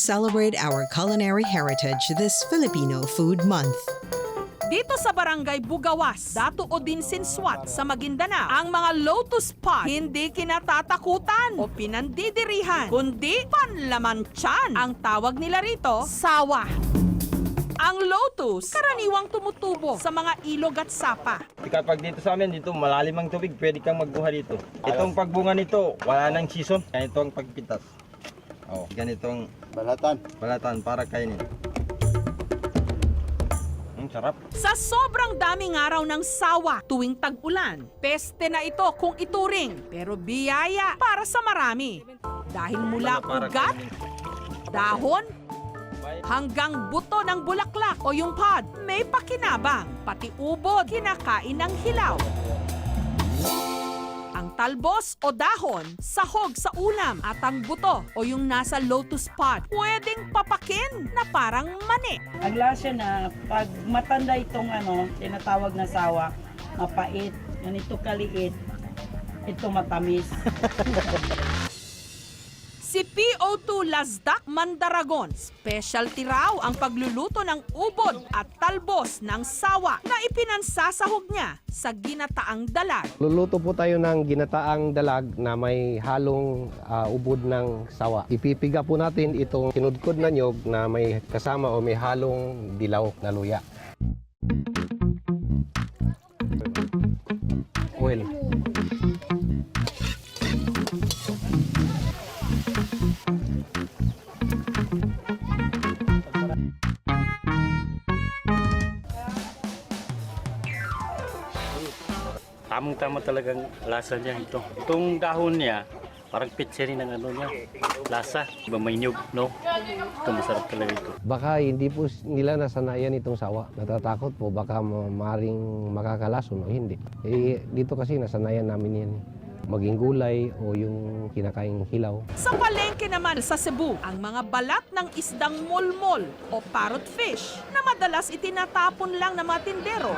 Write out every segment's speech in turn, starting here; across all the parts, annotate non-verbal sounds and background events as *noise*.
celebrate our culinary heritage this Filipino Food Month. Dito sa Barangay Bugawas, Dato Odinsin Swat sa Maguindanao, ang mga lotus pot hindi kinatatakutan o pinandidirihan, kundi panlaman tiyan. Ang tawag nila rito, sawa. Ang lotus, karaniwang tumutubo sa mga ilog at sapa. Kapag dito sa amin, dito malalim ang tubig, pwede kang magbuha dito. Itong pagbunga nito, wala nang season. Ganito ang pagpitas. Oh, ganitong Balatan. balatan para kainin. Ang sarap. Sa sobrang daming araw ng sawa tuwing tag-ulan, peste na ito kung ituring, pero biyaya para sa marami. Dahil mula Para ugat, dahon, hanggang buto ng bulaklak o yung pod, may pakinabang. Pati ubod, kinakain ng hilaw. Ang talbos o dahon, sahog sa ulam at ang buto o yung nasa lotus pod, pwedeng papakin na parang mani. Ang lasa na pag matanda itong ano, tinatawag na sawa, mapait, ganito kaliit, ito matamis. *laughs* Si PO2 Lasdak Mandaragon, specialty raw ang pagluluto ng ubod at talbos ng sawa na ipinansasahog niya sa ginataang dalag. Luluto po tayo ng ginataang dalag na may halong ah, ubod ng sawa. Ipipiga po natin itong kinudkod na nyog na may kasama o may halong dilaw na luya. Oil. Tamang-tama talagang lasa niya ito. Itong dahon niya, parang pitseri ng ano niya, lasa. Iba may nyug, no? Ito masarap talaga ito. Baka hindi po nila nasanayan itong sawa. Natatakot po baka ma- maring makakalason o hindi. Eh, dito kasi nasanayan namin yan. Maging gulay o yung kinakaing hilaw. Sa palengke naman sa Cebu, ang mga balat ng isdang mulmol o parrot fish na madalas itinatapon lang ng mga tindero,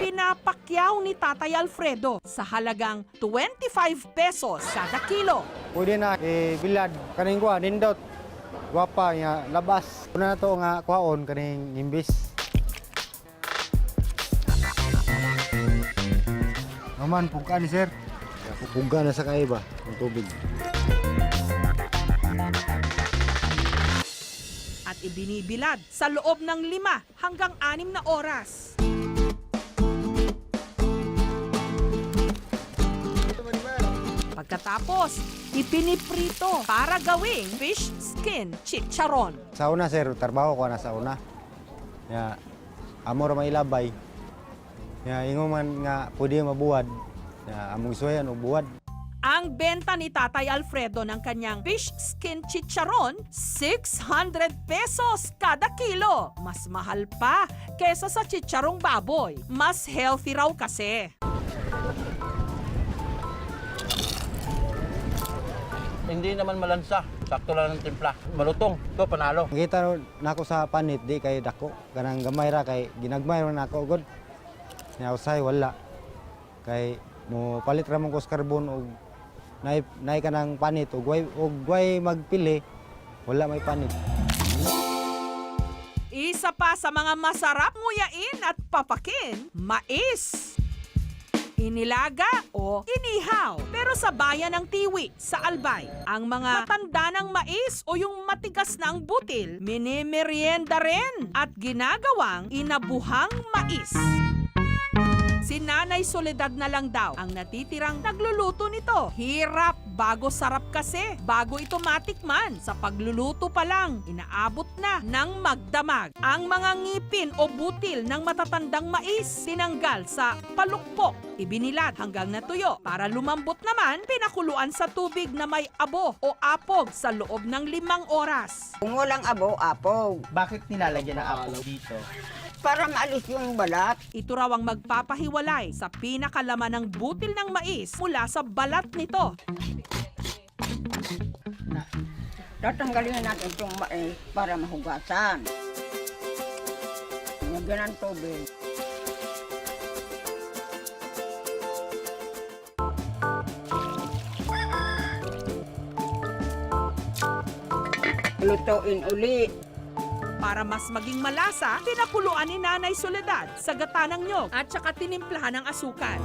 pinapakyaw ni Tatay Alfredo sa halagang 25 pesos kada kilo. Pwede na eh, bilad kaning kuha nindot. Wapa nga labas. Kuna na to nga kuhaon kaning imbis. Naman pugka ni sir. Pugka na sa kaiba ang tubig. at ibinibilad sa loob ng lima hanggang anim na oras. Pagkatapos, ipiniprito para gawing fish skin chicharon. Sa una sir, trabaho ko na sa una. Ya, amo ra mailabay. Ya, ingon man nga pwede mabuwad. Ya, among suwayan og buwad. Ang benta ni Tatay Alfredo ng kanyang fish skin chicharon, 600 pesos kada kilo. Mas mahal pa kesa sa chicharong baboy. Mas healthy raw kasi. Hindi naman malansa. Sakto lang ng timpla. Malutong. Ito, panalo. Nakita na ako sa panit di kay dako. Kanang gamay ra kay ginagmay ra na ako god. Nya usay wala. Kay mo palit ra man carbon og nay nay kanang panit og way og way magpili wala may panit. Isa pa sa mga masarap nguyain at papakin, mais. Inilaga o inihaw. Pero sa bayan ng Tiwi, sa Albay, ang mga matanda ng mais o yung matigas na ang butil, minimerienda rin at ginagawang inabuhang mais. Si Nanay Soledad na lang daw ang natitirang nagluluto nito. Hirap bago sarap kasi. Bago ito matikman, sa pagluluto pa lang, inaabot na ng magdamag. Ang mga ngipin o butil ng matatandang mais tinanggal sa palukpok, ibinilad hanggang natuyo. Para lumambot naman, pinakuluan sa tubig na may abo o apog sa loob ng limang oras. Kung walang abo, apog. Bakit nilalagyan ng apple dito? Para maalis yung balat. Ito raw ang magpapahiwalay sa pinakalaman ng butil ng mais mula sa balat nito. Tatanggalin natin itong mais para mahugasan. Lagyan ng tubig. lutuin uli. Para mas maging malasa, pinakuluan ni Nanay Soledad sa gata ng nyog at saka tinimplahan ng asukal.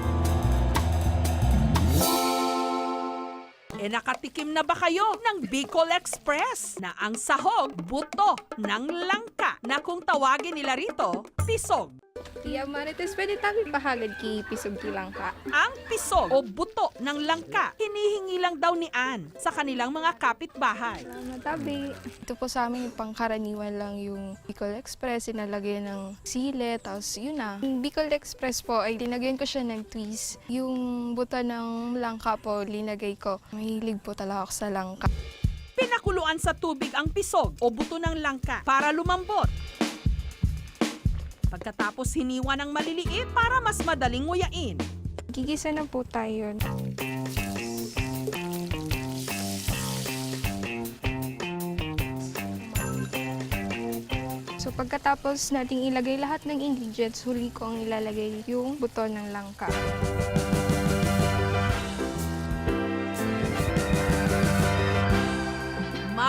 E nakatikim na ba kayo ng Bicol Express na ang sahog buto ng langka na kung tawagin nila rito, pisog. Tiya Marites, pwede tabi pahagad ki pisog ti langka. Ang pisog o buto ng langka, hinihingi lang daw ni Ann sa kanilang mga kapitbahay. Salamat tabi. Ito po sa amin yung pangkaraniwan lang yung Bicol Express, sinalagyan ng sile, tapos yun na. Yung Bicol Express po ay linagyan ko siya ng twist. Yung buto ng langka po, linagay ko. Mahilig po talaga ako sa langka. Pinakuluan sa tubig ang pisog o buto ng langka para lumambot. Pagkatapos hiniwa ng maliliit para mas madaling nguyain. Gigisa na po tayo. So pagkatapos nating ilagay lahat ng ingredients, huli ko ang ilalagay yung buto ng langka.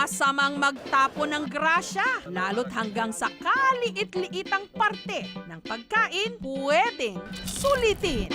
Masamang magtapo ng grasya, lalo't hanggang sa kaliit-liitang parte ng pagkain pwedeng sulitin.